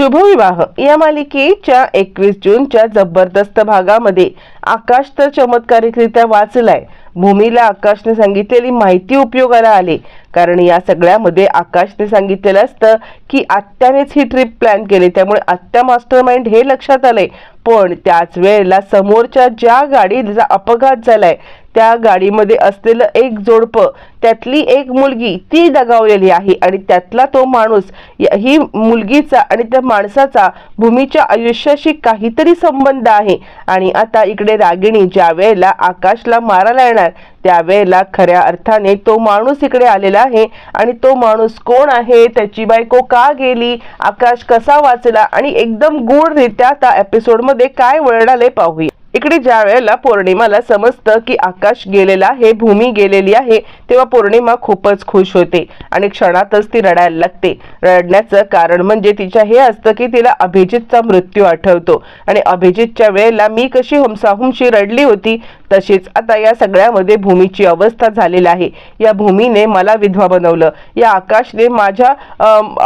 शुभविवाह. या मालिकेच्या एकवीस जूनच्या जबरदस्त भागामध्ये आकाश तर चमत्कारिकरित्या वाचलाय. भूमीला आकाशने सांगितलेली माहिती उपयोगाला आली. कारण या सगळ्यामध्ये आकाशने सांगितलेलं असतं की आत्यानेच ही ट्रिप प्लॅन केली. त्यामुळे आत्या मास्टर माइंड हे लक्षात आले पण त्याच वेळेला समोरच्या ज्या गाडीचा अपघात झालाय त्या गाडीमध्ये असलेलं एक जोडपं त्यातली एक मुलगी ती दगावलेली आहे आणि त्यातला तो माणूस या- ही मुलगीचा आणि त्या माणसाचा भूमीच्या आयुष्याशी काहीतरी संबंध आहे. आणि आता इकडे रागिणी ज्या वेळेला आकाशला मारायला येणार त्यावेळेला खऱ्या अर्थाने तो माणूस इकडे आलेला आहे. आणि तो माणूस कोण आहे? त्याची बायको का गेली? आकाश कसा वाचला? आणि एकदम गूढरित्या त्या एपिसोडमध्ये काय वळण आले पाहूया. इकडे ज्या वेळेला पौर्णिमाला समजतं की आकाश गेलेला आहे भूमी गेलेली आहे तेव्हा पौर्णिमा खूपच खुश होते. आणि क्षणातच ती रडायला लागते. रडण्याचं कारण म्हणजे तिच्या हे असतं की तिला अभिजितचा मृत्यू आठवतो. आणि अभिजितच्या वेळेला मी कशी हुमसाहुमशी रडली होती तशीच आता या सगळ्यामध्ये भूमीची अवस्था झालेली आहे. या भूमीने मला विधवा बनवलं. या आकाशने माझ्या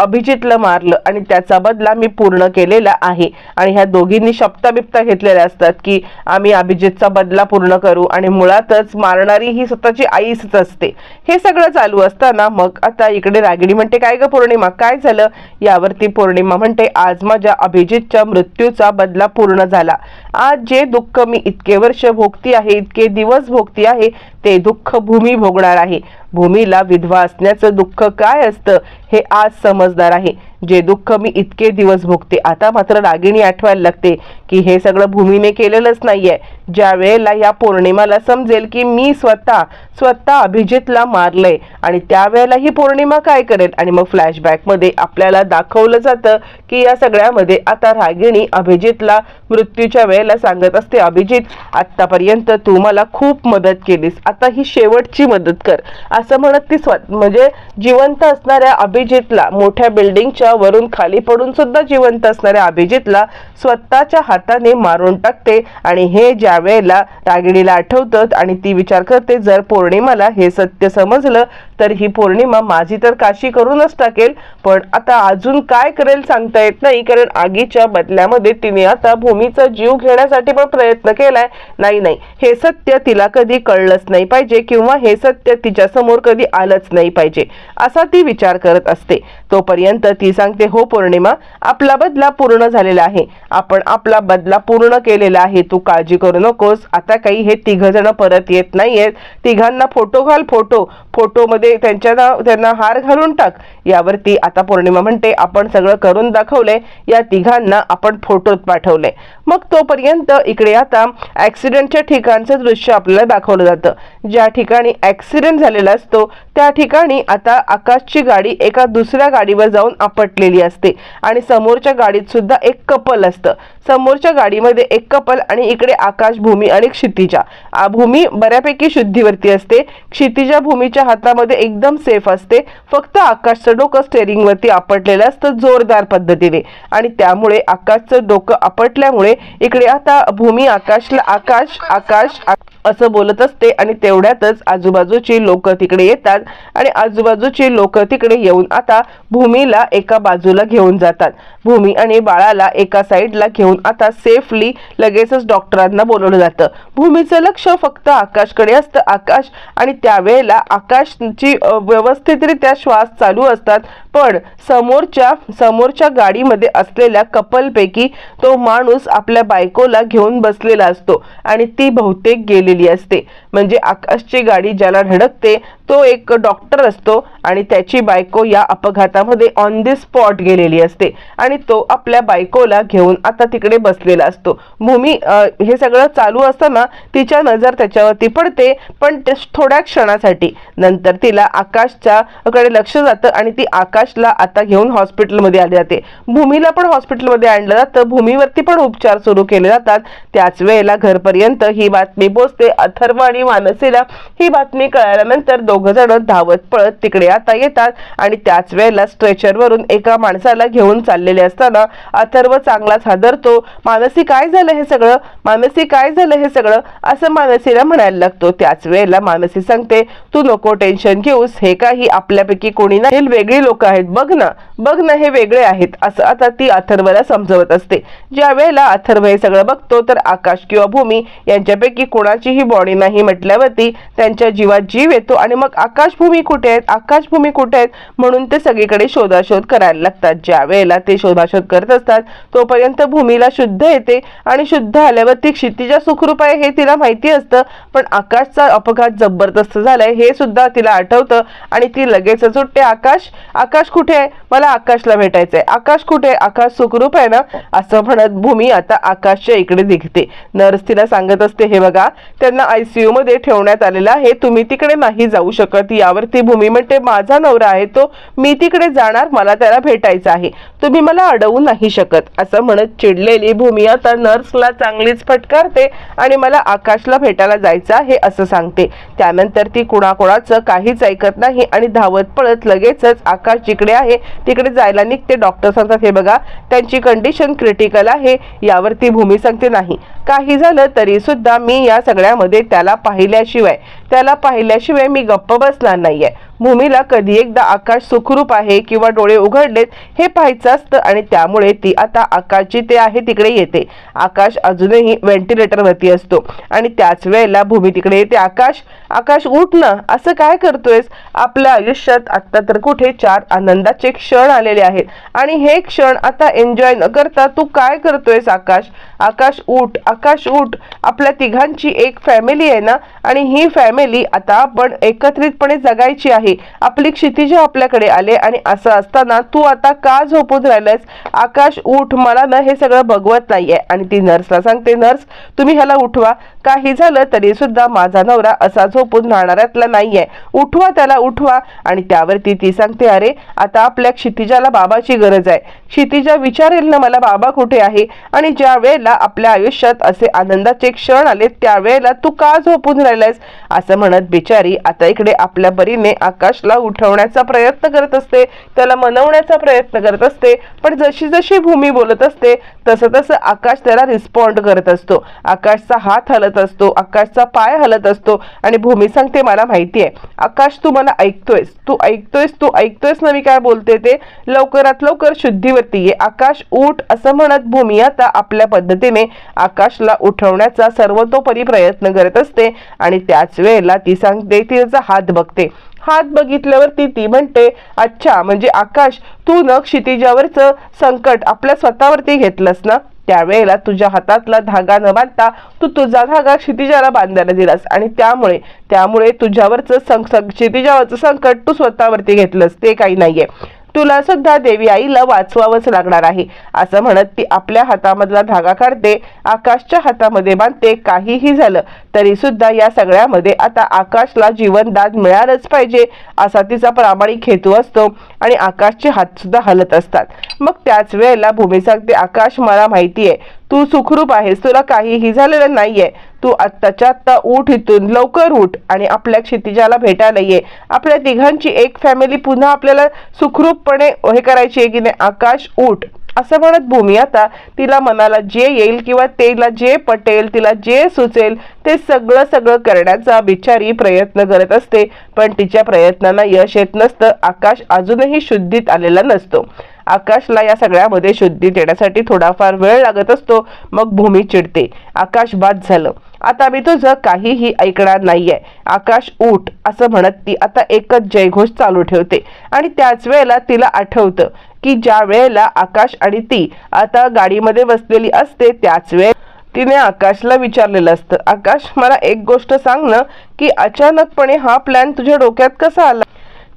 अभिजितला मारलं आणि त्याचा बदला मी पूर्ण केलेला आहे. आणि ह्या दोघींनी शब्दाबिप्ता घेतलेल्या असतात की आम्ही अभिजितचा बदला पूर्ण करू आणि मुळातच मारणारी ही स्वतःची आईच असते. हे सगळं चालू असताना मग आता इकडे रागिणी म्हणते काय ग पौर्णिमा? काय झालं? यावरती पौर्णिमा म्हणते आज माझ्या अभिजितच्या मृत्यूचा बदला पूर्ण झाला. आज जे दुःख मी इतके वर्ष भोगती आहे इतके दिवस भोगती आहे ते दुःख भूमी भोगणार आहे. भूमीला विधवा असण्याचं दुःख काय असतं हे आज समजणार आहे. जे दुःख मी इतके दिवस भोगते आता मात्र रागिणी आठवायला लागते की हे सगळं भूमीने केलेलंच नाहीये. ज्या वेळेला या पौर्णिमाला समजेल की मी स्वतः स्वतः अभिजितला मारलंय आणि त्यावेळेला ही पौर्णिमा काय करेल? आणि मग फ्लॅशबॅकमध्ये आपल्याला दाखवलं जातं की या सगळ्यामध्ये आता रागिणी अभिजितला मृत्यूच्या वेळेला सांगत असते अभिजित आत्तापर्यंत तू मला खूप मदत केलीस. आता ही शेवटची मदत कर. असं म्हणत ती स्व म्हणजे जिवंत असणाऱ्या अभिजितला मोठ्या बिल्डिंगच्या वरून खाली पडून सुद्धा जिवंत असणाऱ्या अभिजितला स्वतःच्या हाताने मारून टाकते आणि हे ज्या वेळेला रागिणीला आठवतं आणि ती विचार करते जर पौर्णिमाला हे सत्य समजलं तर ही पौर्णिमा माझी तर काशी करूनच टाकेल. पण आता अजून काय करेल सांगता येत नाही कारण आगीच्या बदल्यामध्ये तिने आता भूमीचा जीव घेण्यासाठी पण प्रयत्न केलाय. नाही नाही हे सत्य तिला कधी कळलंच नाही पाहिजे किंवा हे सत्य तिच्या समोर कधी आलंच नाही पाहिजे असा ती विचार करत असते. तोपर्यंत ती सांगते हो पौर्णिमा आपला बदला पूर्ण झालेला आहे. आपण आपला बदला पूर्ण केलेला आहे. तू काळजी करू नकोस. आता काही हे तिघ जण परत येत नाहीयेत. तिघांना फोटो घाल फोटो. फोटो मध्ये त्यांच्या त्यांना हार घालून टाक. यावरती आता पौर्णिमा म्हणते आपण सगळं करून दाखवलंय. या तिघांना आपण फोटोत पाठवले. मग तोपर्यंत इकडे आता ऍक्सिडेंटच्या ठिकाणचं दृश्य आपल्याला दाखवलं जातं. ज्या ठिकाणी ऍक्सिडेंट झालेला असतो त्या ठिकाणी आता आकाशची गाडी एका दुसऱ्या गाडीवर जाऊन आपण आपटलेली असते. आणि समोरच्या गाडीत सुद्धा एक कपल असतं. समोरच्या गाडीमध्ये एक कपल आणि इकडे आकाश भूमी आणि क्षितिजा. भूमी बऱ्यापैकी शुद्धीवरती असते. क्षितिजा भूमीच्या हातामध्ये एकदम सेफ असते. फक्त आकाशचं डोकं स्टेअरिंगवरती आपटलेलं असतं जोरदार पद्धतीने. आणि त्यामुळे आकाशचं डोकं आपटल्यामुळे इकडे आता भूमी आकाशला आकाश आकाश असं बोलत असते आणि तेवढ्यातच आजूबाजूची लोक तिकडे येतात आणि आजूबाजूची लोक तिकडे येऊन आता भूमीला एका बाजूला घेऊन जातात. भूमी आणि बाळाला एका साईडला घेऊन आता सेफली लगेचच डॉक्टरांना बोलवलं जातं. भूमीचं लक्ष फक्त आकाशकडे असतं. आकाश आणि त्यावेळेला आकाशची व्यवस्थितरित्या श्वास चालू असतात. पण समोरच्या समोरच्या गाडीमध्ये असलेल्या कपलपैकी तो माणूस आपल्या बायकोला घेऊन बसलेला असतो आणि ती बहुतेक गेली गेलेली असते. म्हणजे आकाशची गाडी ज्याला धडकते तो एक डॉक्टर असतो आणि त्याची बायको या अपघातामध्ये ऑन दी स्पॉट गेलेली असते. आणि तो आपल्या बायकोला घेऊन आता तिकडे बसलेला असतो. भूमी हे सगळं चालू असताना तिच्या नजर त्याच्यावरती पडते पण ते थोड्या क्षणासाठी. नंतर तिला आकाशच्या कडे लक्ष जातं आणि ती आकाशला आता घेऊन हॉस्पिटलमध्ये आली जाते. भूमीला पण हॉस्पिटलमध्ये आणलं जातं. भूमीवरती पण उपचार सुरू केले जातात. त्याच वेळेला घरपर्यंत ही बातमी पोचते. अथर्व आणि मानसीला ही बातमी कळाल्यानंतर दोघ जण धावत पळत तिकडे आता येतात आणि त्याच वेळेला स्ट्रेचरवरून एका माणसाला घेऊन चाललेले असताना अथर्व चांगलाच हादरतो. मानसी काय झालं हे सगळं? मानसी काय झालं हे सगळं? असं मानसीला म्हणायला लागतो. त्याच वेळेला मानसी सांगते तू नको टेन्शन घेऊस. हे काही आपल्यापैकी कोणी नाही. हे वेगळी लोक आहेत. बघ ना. बघ ना हे वेगळे आहेत. असं आता ती अथर्वला समजवत असते. ज्या वेळेला अथर्व हे सगळं बघतो तर आकाश किंवा भूमी यांच्यापैकी कोणाचीही बॉडी नाही म्हटल्यावरती त्यांच्या जीवात जीव येतो आणि मग आकाश भूमी कुठे आहेत? आकाश भूमी कुठे आहेत? म्हणून ते सगळीकडे शोधाशोध करायला लागतात. ज्या वेळेला ते शोधाशोध करत असतात तोपर्यंत भूमीला शुद्ध येते आणि शुद्ध आल्यावर ती क्षितिजा सुखरूप आहे हे तिला माहिती असतं. पण आकाशचा अपघात जबरदस्त झालाय हे सुद्धा तिला आठवतं आणि ती लगेचच उठते आकाश आकाश कुठे आहे? मला आकाशला भेटायचंय. आकाश कुठे आहे? आकाश सुखरूप आहे ना? असं म्हणत भूमी आता आकाशच्या इकडे दिखते नर्स तिला सांगत असते हे बघा त्यांना आयसीयू मध्ये ठेवण्यात आलेलं आहे. तुम्ही तिकडे नाही जाऊ शकत यावरती भूमी म्हणते माझा नवरा आहे तो मी तिकडे जाणार मला त्याला भेटायचं आहे. तुम्ही मला अडवू नाही शकत. असं म्हणत चिडलेली भूमी आता नर्सला चांगलीच फटकारते आणि मला आकाशला भेटायला जायचं आहे असं सांगते. त्यानंतर ती कुणाकुणाचं काहीच ऐकत नाही आणि धावत पळत लगेचच आकाश जिकडे आहे तिकडे जायला निघते. डॉक्टर सांगतात हे बघा त्यांची कंडिशन क्रिटिकल आहे यावरती भूमी सांगते नाही. काही झालं तरी सुद्धा मी या सगळ्यामध्ये त्याला पाहिल्याशिवाय त्याला पाहिल्याशिवाय मी गप्प बसणार नाहीये. भूमीला कधी एकदा आकाश सुखरूप आहे किंवा डोळे उघडलेत हे पाहायचं असतं आणि त्यामुळे ती आता आकाश जिथे आहे तिकडे येते. आकाश अजूनही व्हेंटिलेटरवरती असतो. आणि त्याच वेळेला भूमी तिकडे येते. आकाश आकाश उठ ना. असं काय करतोयस? आपल्या आयुष्यात आत्ता तर कुठे चार आनंदाचे क्षण आलेले आहेत. आणि हे क्षण आता एन्जॉय न करता तू काय करतोयस आकाश? आकाश उठ. आकाश उठ. आपल्या तिघांची एक फॅमिली आहे ना? आणि ही फॅमिली आता आपण एकत्रितपणे जगायची आहे. आपली क्षितिज आपल्याकडे आले आणि असं असताना तू आता का झोपून राहिलायस? आकाश उठ मला ना हे सगळं भगवत नाहीये. आणि ती नर्सला सांगते नर्स तुम्ही ह्याला उठवा. काही झालं तरी सुद्धा माझा नवरा असा झोपून राहणाऱ्यातला नाहीये. उठवा त्याला उठवा. आणि त्यावरती ती सांगते अरे आता आपल्या क्षितिजाला बाबाची गरज आहे. क्षितिजा विचारेल ना मला बाबा कुठे आहे? आणि ज्या वेळेला आपल्या आयुष्यात असे आनंदाचे क्षण आले त्यावेळेला तू का झोपून राहिलायस? असं म्हणत बिचारी आता इकडे आपल्या परीने आकाशला उठवण्याचा प्रयत्न करत असते त्याला मनवण्याचा प्रयत्न करत असते पण जशी जशी भूमी बोलत असते तसं तसं आकाश त्याला रिस्पॉन्ड करत असतो. आकाशचा हात हलत असतो आकाशचा पाय हलत असतो आणि भूमी सांगते मला माहिती आहे. आकाश तू मला ऐकतोयस. तू ऐकतोयस तू ऐकतोयस ना मी काय बोलते ते? लवकरात लवकर शुद्धीवरती ये. आकाश उठ असं म्हणत भूमी आता आपल्या पद्धतीने आकाशला उठवण्याचा सर्वतोपरी प्रयत्न करत असते आणि त्याच वेळेला ती सांगते तिचा हात बघते. हात बघितल्यावरती ती म्हणते अच्छा म्हणजे आकाश तू न क्षितिजावरचं संकट आपल्या स्वतःवरती घेतलंस ना? त्यावेळेला तुझ्या हातातला धागा न बांधता तू तुझा धागा क्षितिजाला बांधायला दिलास आणि त्यामुळे त्यामुळे तुझ्यावरचं सं क्षितिजावरचं संकट तू स्वतःवरती घेतलंस. ते काही नाहीये. तुला सुद्धा देवी आईला वाचवावंच लागणार आहे. असं म्हणत ती आपल्या हातामधला धागा काढते आकाशच्या हातामध्ये बांधते काहीही झालं तरी सुद्धा या सगळ्यामध्ये आता आकाशला जीवनदान मिळालंच पाहिजे असा तिचा प्रामाणिक हेतू असतो आणि आकाशचे हात सुद्धा हलत असतात. मग त्याच वेळेला भूमी सांगते आकाश मला माहिती आहे तू सुखरूप आहेस तुला काहीही झालेलं नाहीये. तू आत्ताच्या आत्ता उठ इथून लवकर उठ आणि आपल्या क्षितिजाला भेटायला ये. आपल्या तिघांची एक फॅमिली पुन्हा आपल्याला सुखरूपपणे हे करायची आहे की नाही? आकाश उठ. असं म्हणत भूमी आता तिला मनाला जे येईल किंवा तिला जे पटेल तिला जे सुचेल ते सगळं सगळं करण्याचा बिचारी प्रयत्न करत असते. पण तिच्या प्रयत्नांना यश येत नसतं. आकाश अजूनही शुद्धीत आलेला नसतो. आकाशला या सगळ्यामध्ये शुद्धी देण्यासाठी थोडाफार वेळ लागत असतो. मग भूमी चिडते. आकाश बाद झालं. आता मी तुझं काहीही ऐकणार नाहीये. आकाश उठ असं म्हणत ती आता एकच जयघोष चालू ठेवते. आणि त्याच वेळेला तिला आठवतं की ज्या वेळेला आकाश आणि ती आता गाडीमध्ये बसलेली असते त्याच वेळ तिने आकाशला विचारलेलं असतं. आकाश मला एक गोष्ट सांग ना की अचानकपणे हा प्लॅन तुझ्या डोक्यात कसा आला?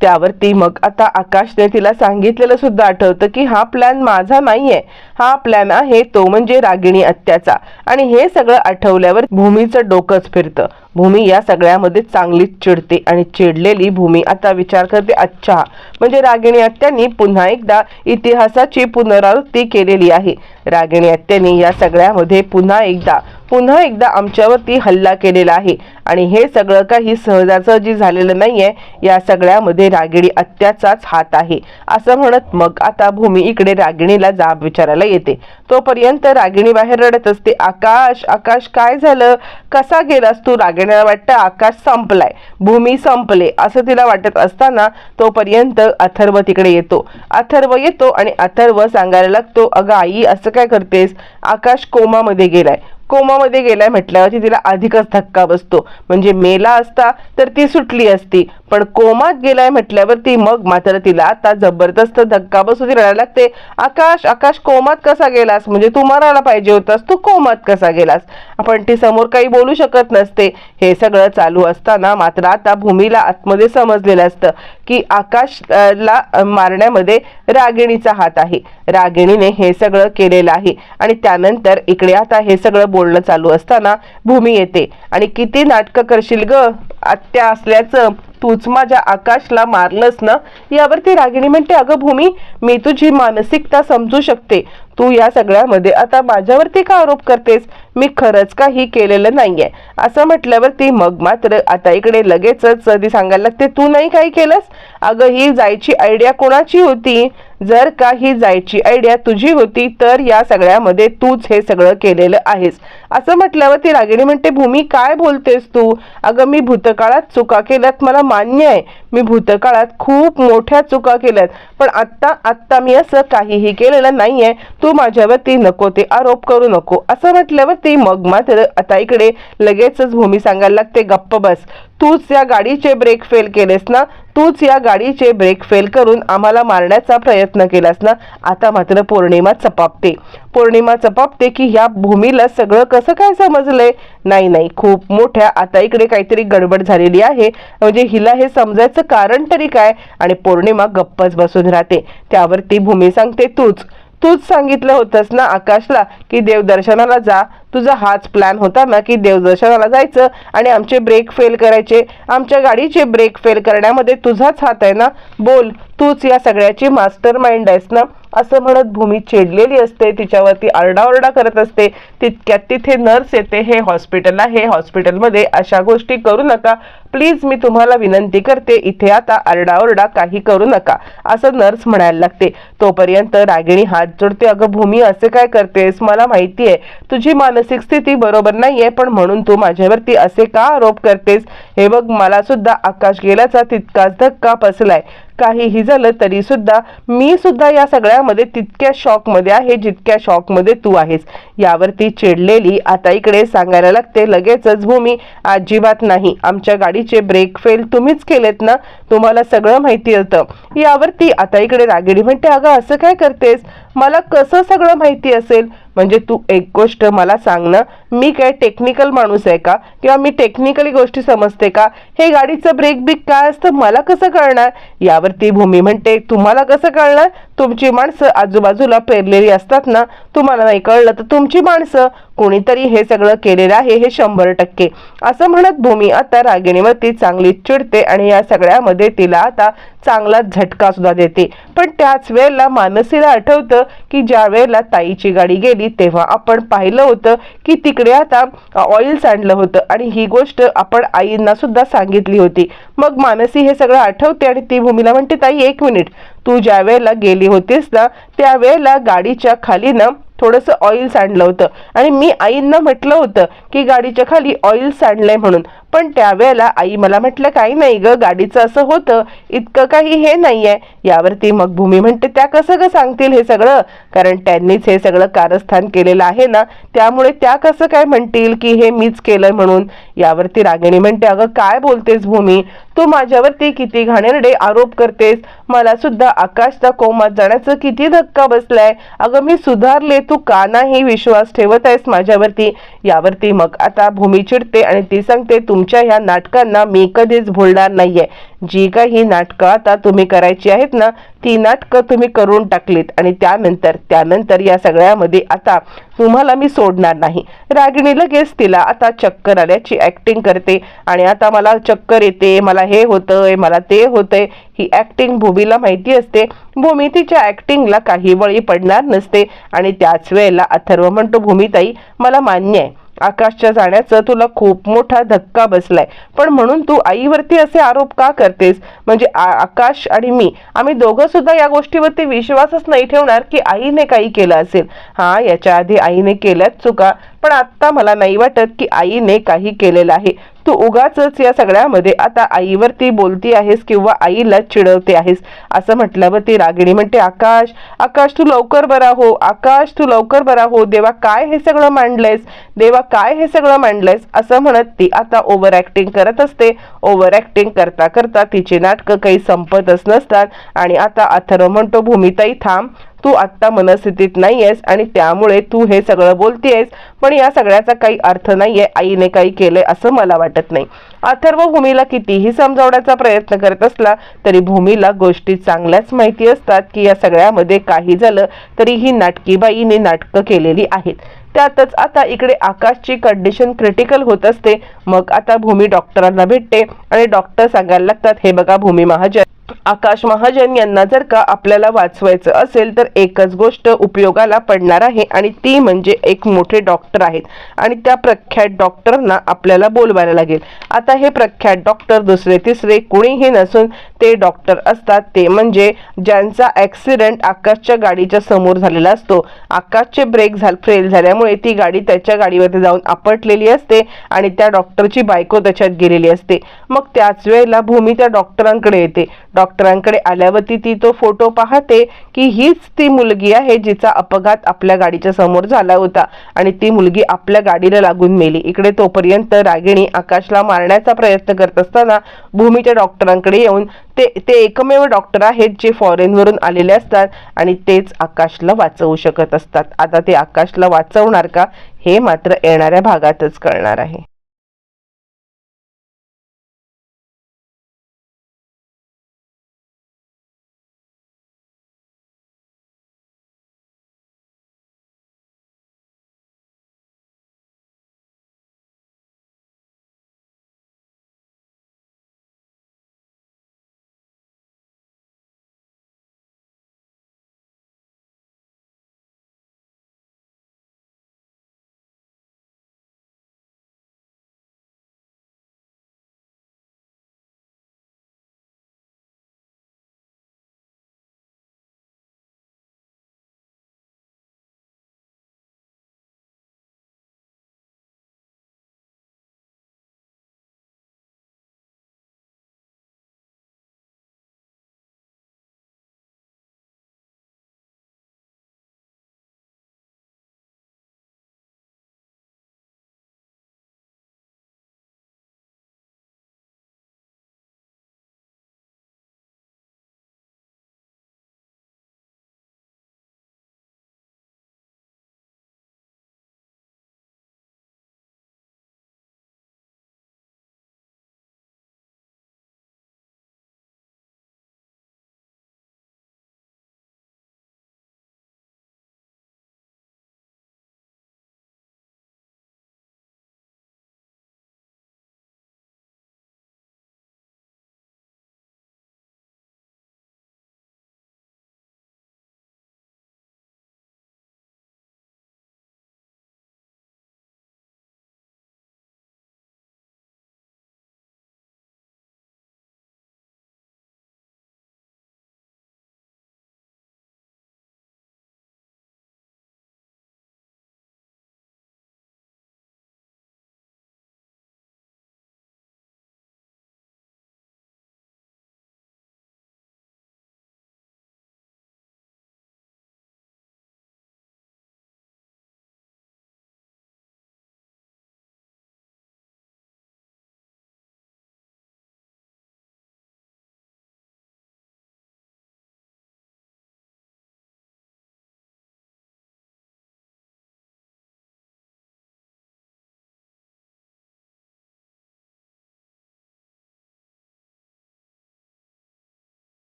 त्यावरती मग आता आकाशने तिला सांगितलेलं सुद्धा आठवतं की हा प्लॅन माझा नाहीये. हा प्लॅन आहे तो म्हणजे रागिणी अत्याचा. आणि हे सगळं आठवल्यावर भूमीचं डोकंच फिरतं. भूमी या सगळ्यामध्ये चांगलीच चिडते आणि चिडलेली भूमी आता विचार करते अच्छा. म्हणजे रागिणी आत्यांनी पुन्हा एकदा इतिहासाची पुनरावृत्ती केलेली आहे. रागिणी आत्यांनी या सगळ्यामध्ये पुन्हा एकदा पुन्हा एकदा आमच्यावरती हल्ला केलेला आहे. आणि हे सगळं काही सहजासहजी झालेलं नाहीये. या सगळ्यामध्ये रागिणी अत्याचाच हात आहे. असं म्हणत मग आता भूमी इकडे रागिणीला जाब विचारायला येते. तोपर्यंत रागिणी बाहेर रडत असते आकाश आकाश काय झालं? कसा गेलास तू रागिणीला वाटतं आकाश संपलाय भूमी संपले असं तिला वाटत असताना तोपर्यंत अथर्व तिकडे येतो. अथर्व येतो आणि अथर्व सांगायला लागतो अगं आई असं काय करतेस? आकाश कोमामध्ये गेलाय. कोमामध्ये गेलाय म्हटल्यावरती तिला अधिकच धक्का बसतो. म्हणजे मेला असता तर ती सुटली असती पण कोमात गेलाय म्हटल्यावरती मग मात्र तिला आता जबरदस्त धक्का बसू ती रडायला लागते. आकाश आकाश कोमात कसा गेलास? म्हणजे तू मरायला पाहिजे होतास तू कोमात कसा गेलास? आपण ती समोर काही बोलू शकत नसते. हे सगळं चालू असताना मात्र आता भूमीला आतमध्ये समजलेलं असतं की आकाशला मारण्यामध्ये रागिणीचा हात आहे. रागिणीने हे सगळं केलेलं आहे आणि त्यानंतर इकडे आता हे सगळं बोलणं चालू असताना भूमी येते. आणि किती नाटकं करशील ग? आत्या असल्याचं तूच माझ्या आकाशला मारलंस ना? यावरती रागिणी म्हणते अगं भूमी मी तुझी मानसिकता समजू शकते. तू या सगळ्यामध्ये आता माझ्यावरती का आरोप करतेस? मी खरंच काही केलेलं नाहीये. असं म्हटल्यावरती मग मात्र आता इकडे लगेचच ती सांगायला लागते. तू नाही काही केलंस? अगं ही जायची आयडिया कोणाची होती? जर का ही जायची आयडिया तुझी होती तर या सगळ्यामध्ये तूच हे सगळं केलेलं आहेस. असं म्हटल्यावर ती रागिणी म्हणते भूमी काय बोलतेस तू? अगं मी भूतकाळात चुका केल्यात मला मान्य आहे. मी भूतकाळात खूप मोठ्या चुका केल्यात पण आत्ता आत्ता मी असं काहीही केलेलं नाहीये. तू माझ्यावरती नको ते आरोप करू नको. असं म्हटल्यावरती मग मात्र आता इकडे लगेचच भूमी सांगायला लागते गप्प बस. तूच या गाडीचे ब्रेक फेल केलेस ना तूच या गाडीचे ब्रेक फेल करून आम्हाला मारण्याचा प्रयत्न केलास ना? आता मात्र पौर्णिमा चपापते. पौर्णिमा चपापते की ह्या भूमीला सगळं कसं काय समजलंय? नाही नाही. खूप मोठ्या आता इकडे काहीतरी गडबड झालेली आहे. म्हणजे हिला हे समजायचं कारण तरी काय? आणि पौर्णिमा गप्पच बसून राहते. त्यावरती भूमी सांगते तूच तूच सांगितलं होतंस ना आकाशला की देवदर्शनाला जा. तुझा हाच प्लॅन होता ना की देवदर्शनाला जायचं आणि आमचे ब्रेक फेल करायचे. आमच्या गाडीचे ब्रेक फेल करण्यामध्ये तुझाच हात आहे ना? बोल तूच या सगळ्याची मास्टर माइंड आहेस ना? असं म्हणत भूमी चिडलेली असते तिच्यावरती आरडाओरडा करत असते. तितक्यात तिथे नर्स येते हे हॉस्पिटल आहे हॉस्पिटलमध्ये अशा गोष्टी करू नका. प्लीज मी तुम्हाला विनंती करते इथे आता आरडाओरडा काही करू नका. असं नर्स म्हणायला लागते. तोपर्यंत रागिणी हात जोडते अगं भूमी असे काय करतेस? मला माहिती आहे तुझी मानसिक स्थिती बरोबर नाहीये पण म्हणून तू माझ्यावरती असे का आरोप करतेस? हे बघ मला सुद्धा आकाश गेल्याचा तितकाच धक्का बसलाय. काहीही झालं तरी सुद्धा मी सुद्धा या सगळ्यामध्ये तितक्या शॉकमध्ये आहे जितक्या शॉकमध्ये तू आहेस. यावरती चिडलेली आता इकडे सांगायला लागते लगेचच भूमी अजिबात नाही. आमच्या गाडीचे ब्रेक फेल तुम्हीच केलेत ना? तुम्हाला सगळं माहिती होतं. यावरती आता इकडे रागिणी म्हणते अगं असं काय करतेस? मला कसं सगळं माहिती असेल? म्हणजे तू एक गोष्ट मला सांग ना मी काय टेक्निकल माणूस आहे का? किंवा मी टेक्निकली गोष्टी समजते का? हे गाडीचं ब्रेक बिक काय असतं? मला कसं कळणार? यावरती भूमी म्हणते तुम्हाला कसं कळणार? तुमची माणसं आजूबाजूला पेरलेली असतात ना तुम्हाला नाही कळलं तर तुमची माणसं कोणीतरी हे सगळं केलेलं आहे हे शंभर टक्के. असं म्हणत भूमी आता रागिणीवरती चांगली चिडते आणि या सगळ्यामध्ये तिला आता चांगला झटका सुद्धा देते. पण त्याच वेळेला मानसीला आठवतं की ज्या वेळेला ताईची गाडी गेली तेव्हा आपण पाहिलं होतं की तिकडे आता ऑइल सांडलं होतं. आणि ही गोष्ट आपण आईंना सुद्धा सांगितली होती. मग मानसी हे सगळं आठवते आणि ती भूमीला म्हणते ताई एक मिनिट. तू ज्या वेळेला गेली होतीस ना त्यावेळेला गाडीच्या खाली ना थोडंसं ऑइल सांडलं होतं. आणि मी आईंना म्हटलं होतं की गाडीच्या खाली ऑइल सांडलंय म्हणून. पण त्यावेळेला आई मला म्हटलं काही नाही ग गाडीचं असं होतं इतकं काही हे नाही आहे यावरती मग भूमी म्हणते त्या कसं ग सांगतील हे सगळं? कारण त्यांनीच हे सगळं कारस्थान केलेलं आहे ना त्यामुळे त्या कसं काय म्हणतील की हे मीच केलं म्हणून? यावरती रागिणी म्हणते अगं काय बोलतेस भूमी? तू माझ्यावरती किती घाणेरडे आरोप करतेस? मला सुद्धा आकाशचा कोमात जाण्याचं किती धक्का बसलाय. अगं मी सुधारले तू का नाही विश्वास ठेवत आहेस माझ्यावरती? यावरती मग आता भूमी चिडते आणि ती सांगते तुम तुमच्या ह्या नाटकांना मी कधीच भुलणार नाहीये. जी काही नाटकं आता तुम्ही करायची आहेत ना ती नाटकं तुम्ही करून टाकलीत आणि त्यानंतर त्यानंतर या सगळ्यामध्ये आता तुम्हाला मी सोडणार नाही. रागिणी लगेच तिला आता चक्कर आल्याची ॲक्टिंग करते आणि आता मला चक्कर येते मला हे होतंय मला ते होतंय. ही ॲक्टिंग भूमीला माहिती असते. भूमी तिच्या ॲक्टिंगला काही बळी पडणार नसते आणि त्याच वेळेला अथर्व म्हणतो भूमिताई मला मान्य आहे. आकाशच्या जाण्याचं तुला खूप मोठा धक्का बसलाय. पण म्हणून तू आईवरती असे आरोप का करतेस? म्हणजे आकाश आणि मी आम्ही दोघं सुद्धा या गोष्टीवरती विश्वासच नाही ठेवणार की आईने काही केलं असेल. हा याच्या आधी आईने केल्याच चुका पण आता मला नाही वाटत की आईने काही केलेलं आहे. तू उगाच या सगळ्यामध्ये आता आईवरती बोलती आहेस किंवा आईला चिडवते आहेस? असं म्हटल्यावर ती रागिणी म्हणते आकाश आकाश तू लवकर बरा हो आकाश तू लवकर बरा हो देवा काय हे सगळं मांडलंयस? देवा काय हे सगळं मांडलंयस? असं म्हणत ती आता ओव्हर ऍक्टिंग करत असते. ओव्हर ऍक्टिंग करता करता तिची नाटकं काही संपतच नसतात. आणि आता अथर्व म्हणतो भूमिताई थांब. तू आत्ता मनस्थितीत नाही आहेस आणि त्यामुळे तू हे सगळं बोलतीयेस पण या सगळ्याचा काही अर्थ नाही आहे आईने काही केलंय असं मला वाटत नाही. अथर्व भूमीला कितीही समजावण्याचा प्रयत्न करत असला तरी भूमीला गोष्टी चांगल्याच माहिती असतात की या सगळ्यामध्ये काही झालं तरी ही नाटकीबाईने नाटकं केलेली आहेत. त्यातच आता इकडे आकाशची कंडिशन क्रिटिकल होत असते. मग आता भूमी डॉक्टरांना भेटते आणि डॉक्टर सांगायला लागतात हे बघा भूमी महाजन आकाश महाजन यांना जर का आपल्याला वाचवायचं असेल तर एकच गोष्ट उपयोगाला पडणार आहे आणि ती म्हणजे एक मोठे डॉक्टर आहेत. आणि त्या प्रख्यात डॉक्टरना आपल्याला बोलवायला लागेल. आता हे प्रख्यात डॉक्टर दुसरे तिसरे कुणीही नसून ते डॉक्टर असतात. ते म्हणजे ज्यांचा ॲक्सिडेंट आकाशच्या गाडीच्या समोर झालेला असतो. आकाशचे ब्रेक झाल फेल झाल्यामुळे ती गाडी त्याच्या गाडीवरती जाऊन आपटलेली असते आणि त्या डॉक्टरची बायको त्याच्यात गेलेली असते. मग त्याच वेळेला भूमी त्या डॉक्टरांकडे येते. डॉक्टरांकडे आल्यावरती ती तो फोटो पाहते की हीच ती मुलगी आहे जिचा अपघात आपल्या गाडीच्या समोर झाला होता. आणि ती मुलगी आपल्या गाडीला लागून मेली. इकडे तोपर्यंत रागिणी आकाशला मारण्याचा प्रयत्न करत असताना भूमीच्या डॉक्टरांकडे येऊन ते ते एकमेव डॉक्टर आहेत जे फॉरेनवरून आलेले असतात आणि तेच आकाशला वाचवू शकत असतात. आता ते आकाशला वाचवणार का हे मात्र येणाऱ्या भागातच कळणार आहे.